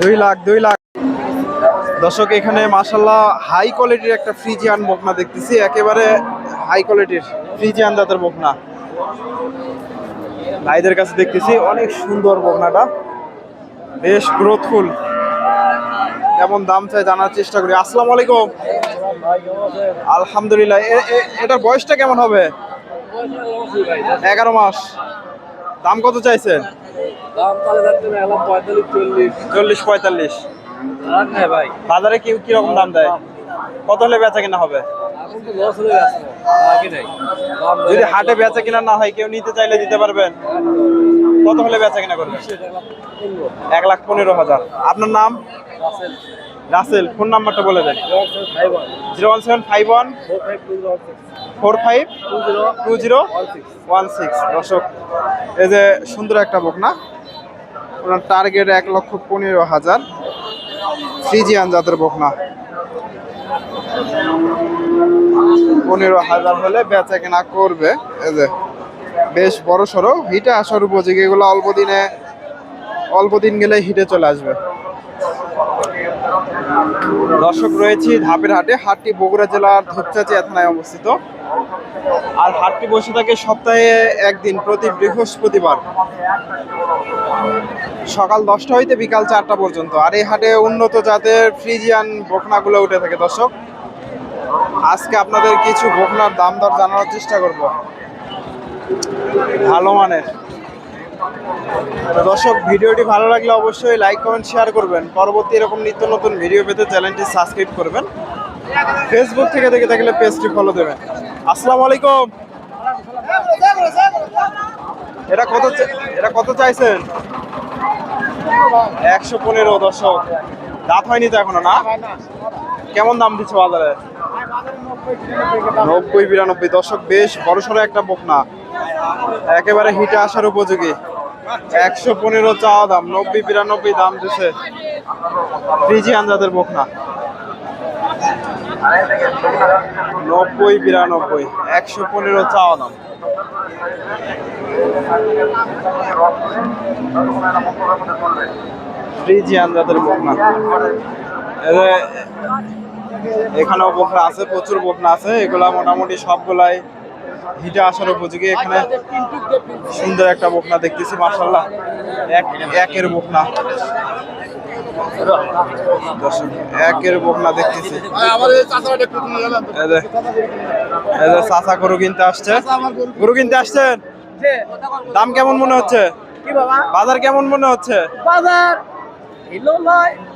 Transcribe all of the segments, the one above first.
দুই লাখ দুই লাখ দর্শক এখানে মাসাল্লাহ হাই কোয়ালিটির একটা ফ্রিজিয়ান বকনা দেখতেছি। একেবারে হাই কোয়ালিটির ফ্রিজিয়ান জাতের বকনা। ভাইদের কাছে দেখতেছি অনেক সুন্দর বকনাটা। বেশ গ্রোথফুল কেমন দাম চাই জানার চেষ্টা করি। আসসালামু আলাইকুম। আলহামদুলিল্লাহ। এটার বয়সটা কেমন হবে? এগারো মাস। দাম কত চাইছেন? চল্লিশ। পঁয়তাল্লিশ। ভাই। বাজারে কি কীরকম দাম দেয়? কত হলে বেচা কিনা হবে? যদি হাটে বেচা কিনা না হয় কেউ নিতে চাইলে দিতে পারবেন? কত হলে বেচা কিনা করবেন? এক লাখ পনেরো। হাজার। আপনার নাম? রাসেল, ফোন নাম্বারটা বলে দেন। Zero one seven five one, four five two zero one six. দর্শক, এই যে সুন্দর একটা বুক না? ওনার টার্গেট এক লক্ষ পনেরো হাজার। ফ্রিজিয়ান জাতের বকনা পনেরো হাজার হলে বেচা কেনা করবে। এই যে, বেশ বড় সড়ো হিটে আসার উপযোগী। এগুলো অল্প দিনে, অল্প দিন গেলে হিটে চলে আসবে। দর্শক রয়েছি ধাপের হাটে, হাটটি বগুড়া জেলার ধূপচাচিয়া থানায় অবস্থিত। আর হাটটি বসে থাকে সপ্তাহে একদিন, প্রতি বৃহস্পতিবার। সকাল দশটা হইতে বিকাল চারটা পর্যন্ত। আর এই হাটে উন্নত জাতের ফ্রিজিয়ান বকনাগুলো উঠে থাকে, দর্শক। আজকে আপনাদের কিছু বকনার দাম দর জানানোর চেষ্টা করব। ভালো মানের। দর্শক, ভিডিওটি ভালো লাগলে অবশ্যই লাইক কমেন্ট শেয়ার করবেন। পরবর্তী এরকম নিত্য নতুন ভিডিও পেতে চ্যানেলটি সাবস্ক্রাইব করবেন। ফেসবুক থেকে দেখে থাকলে পেজটি ফলো দেবেন। আসসালামু আলাইকুম। এটা কত এটা কত চাইছেন? একশো পনেরো দর্শক। দাঁত হয়নি তো এখনও, না? কেমন দাম দিচ্ছে বাজারে? নব্বই বিরানব্বই। দশক বেশ বড়সড় একটা বকনা। একেবারে হিটে আসার উপযোগী। একশো পনেরো চাওয়া দাম, নব্বই বিরানব্বই দাম দিচ্ছে ফ্রিজি আন্দাজের বকনা। নব্বই বিরানব্বই, একশো পনেরো চাওয়া দাম। ফ্রিজি আন্দাজের বকনা। এখানেও বকনা আছে, প্রচুর বকনা আছে, এগুলা মোটামুটি সবগুলাই হিটে আসার উপযোগী। এখানে সুন্দর একটা বকনা দেখতেছি মার্শাল্লাহ এক একের বকনা। একের দেখতেছি। গরু কিনতে আসছে। গরু কিনতে আসছেন? দাম কেমন মনে হচ্ছে? বাজার কেমন মনে হচ্ছে? বাজার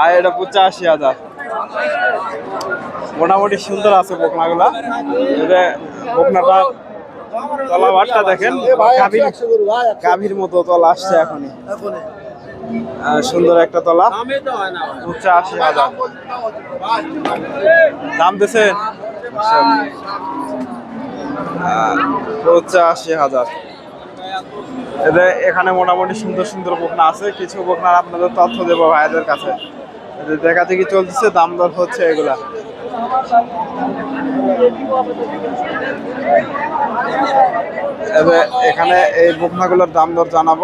আর এটা পঁচাশি হাজার। মোটামুটি সুন্দর আছে বকনাগুলা। এটা বকনাটা তলাবারটা দেখেন, গাভীর মতো তলা আসছে এখনই। সুন্দর একটা তলা। আশি হাজার। দাম দিয়েছেন? পঁচাশি হাজার। এদের এখানে মোটামুটি সুন্দর সুন্দর বকনা আছে। কিছু বকনার আপনাদের তথ্য দেবো ভাইদের কাছে। দেখা দেখি চলতেছে, দাম দর হচ্ছে এগুলা। এখানে এই বকনাগুলোর দাম দর জানাব।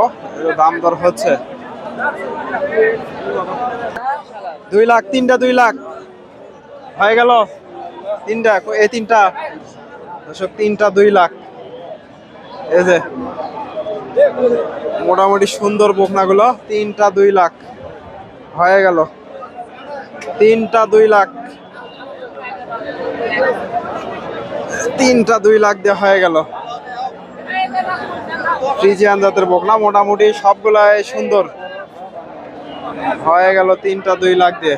দাম দর হচ্ছে দুই লাখ, তিনটা দুই লাখ। হয়ে গেল? তিনটা, এই তিনটা। তিনটা দুই লাখ। এই যে, মোটামুটি সুন্দর বকনাগুলো, তিনটা দুই লাখ। হয়ে গেল। তিনটা দুই লাখ। তিনটা দুই লাখ দিয়ে হয়ে গেল। ফ্রিজিয়ান জাতের বকনা, মোটামুটি সবগুলাই সুন্দর। হয়ে গেল তিনটা দুই লাখ দিয়ে।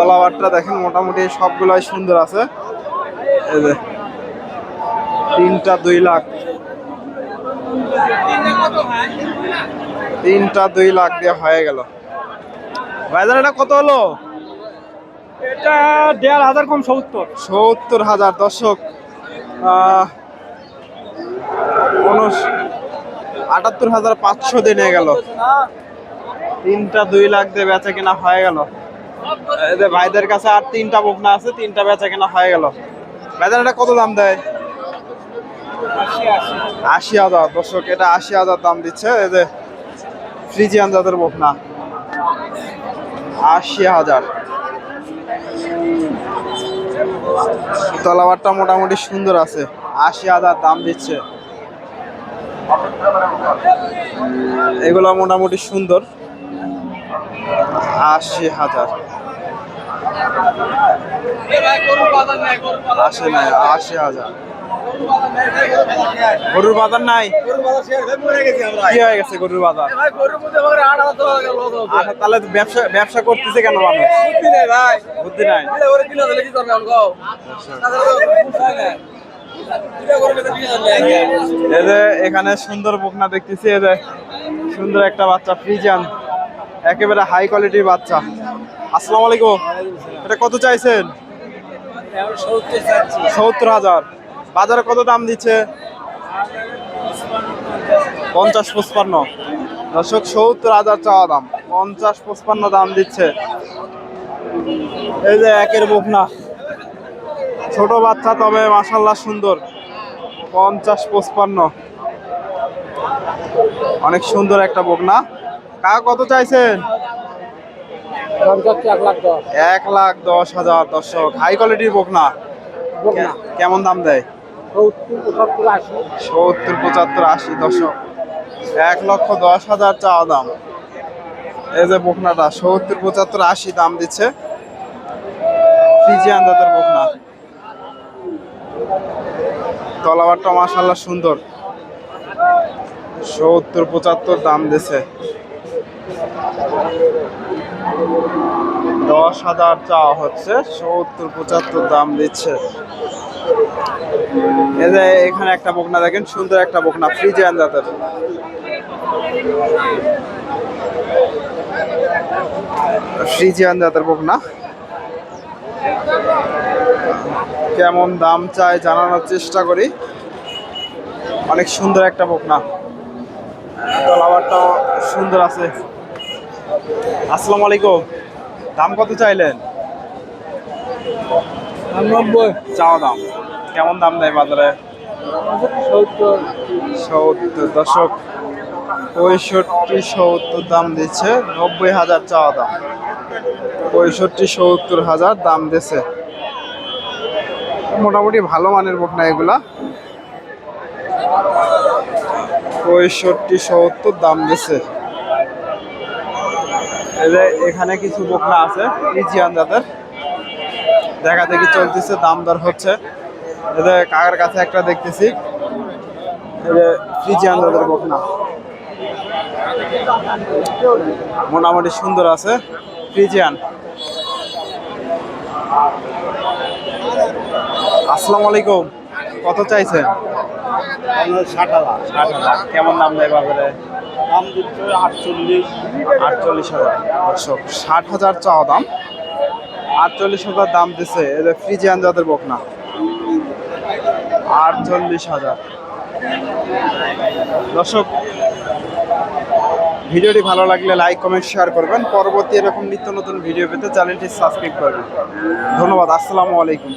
তলাবারটা দেখেন মোটামুটি সবগুলাই সুন্দর আছে। এই যে তিনটা দুই লাখ। তিনটা দুই লাখ দিয়ে হয়ে গেল। ভাইজান এটা কত হলো? এটা দেড় হাজার কম সত্তর। সত্তর হাজার দর্শক আটাত্তর হাজার পাঁচশো দিনে গেল। তিনটা দুই লাখ দিয়ে বেচা কেনা হয়ে গেল। এদের ভাইদের কাছে আর তিনটা বকনা আছে, তিনটা বেচা কেনা হয়ে গেল। ভাইদের এটা কত দাম দেয়? আশি হাজার। দর্শক, এটা আশি হাজার দাম দিচ্ছে। এই যে ফ্রিজিয়ান জাতের বকনা। আশি হাজার। তলাবারটা মোটামুটি সুন্দর আছে। আশি হাজার দাম দিচ্ছে। এগুলো মোটামুটি সুন্দর। আশি হাজার। আশি নাই, আশি হাজার। গরুর বাজার নাই? কি হয়ে গেছে গরুর বাজার? তাহলে ব্যবসা ব্যবসা করতেছে কেন মানুষ? বুদ্ধি নাই। এখানে সুন্দর বকনা দেখতেছি যে সুন্দর একটা বাচ্চা ফ্রিজান একেবারে হাই কোয়ালিটির বাচ্চা। আসসালামু আলাইকুম। এটা কত চাইছেন? সত্তর হাজার। বাজারে কত দাম দিচ্ছে? পঞ্চাশ পঁচপান্ন। দর্শক, সত্তর হাজার চাওয়া দাম। পঞ্চাশ পঁচপান্ন দাম দিচ্ছে। এই যে একের বকনা। ছোট বাচ্চা তবে মাসাল্লাহ সুন্দর। পঞ্চাশ পঁচপান্ন। অনেক সুন্দর একটা বকনা। কাকা কত চাইছেন? এক লাখ দশ। হাজার দর্শক হাই কোয়ালিটির বকনা? কে- কেমন দাম দেয়? সত্তর পঁচাত্তর আশি। দশক এক লক্ষ দশ হাজার চাওয়া দাম। এই যে বকনাটা সত্তর পঁচাত্তর আশি দাম দিচ্ছে। ফিজিয়ান জাতের বকনা। তলাবারটা মাসাল্লাহ সুন্দর। সত্তর পঁচাত্তর দাম দিছে দশ হাজার চাওয়া হচ্ছে, সত্তর, পঁচাত্তর দাম দিচ্ছে। এখানে একটা বকনা দেখেন, সুন্দর একটা বকনা ফ্রিজিয়ান জাতের ফ্রিজিয়ান জাতের বকনা। কেমন দাম চাই জানানোর চেষ্টা করি। অনেক সুন্দর একটা বকনা। তলাবারটাও সুন্দর আছে। আসসালামু আলাইকুম। দাম কত চাইলেন? চাওয়া দাম। কেমন দাম দেয় বাজারে? সত্তর। দশক পঁয়ষট্টি সত্তর দাম দিচ্ছে নব্বই হাজার চাওয়া দাম। পঁয়ষট্টি সত্তর হাজার দাম দিচ্ছে মোটামুটি ভালো মানের বকনা এগুলা? পঁয়ষট্টি সত্তর দাম দিচ্ছে এখানে কিছু বকনা আছে ইজিয়ান জাতের। দেখা দেখি চলতেছে দাম দর হচ্ছে। যে কাকার কাছে একটা দেখতেছি। ফ্রিজিয়ান জাতের বকনা মোটামুটি সুন্দর আছে ফ্রিজিয়ান। আসসালামু আলাইকুম। কত চাইছেন? ষাট হাজার। ষাট হাজার। কেমন দাম দেয় বাজারে? দাম দিচ্ছে আটচল্লিশ। আটচল্লিশ হাজার। দর্শক ষাট হাজার চাওয়া দাম। আটচল্লিশ হাজার দাম দিছে এদের ফ্রিজিয়ান জাতের বকনা। আটচল্লিশ হাজার। দর্শক ভিডিওটি ভালো লাগলে লাইক কমেন্ট শেয়ার করবেন। পরবর্তী এরকম নিত্য নতুন ভিডিও পেতে চ্যানেলটি সাবস্ক্রাইব করবেন। ধন্যবাদ আসসালামু আলাইকুম।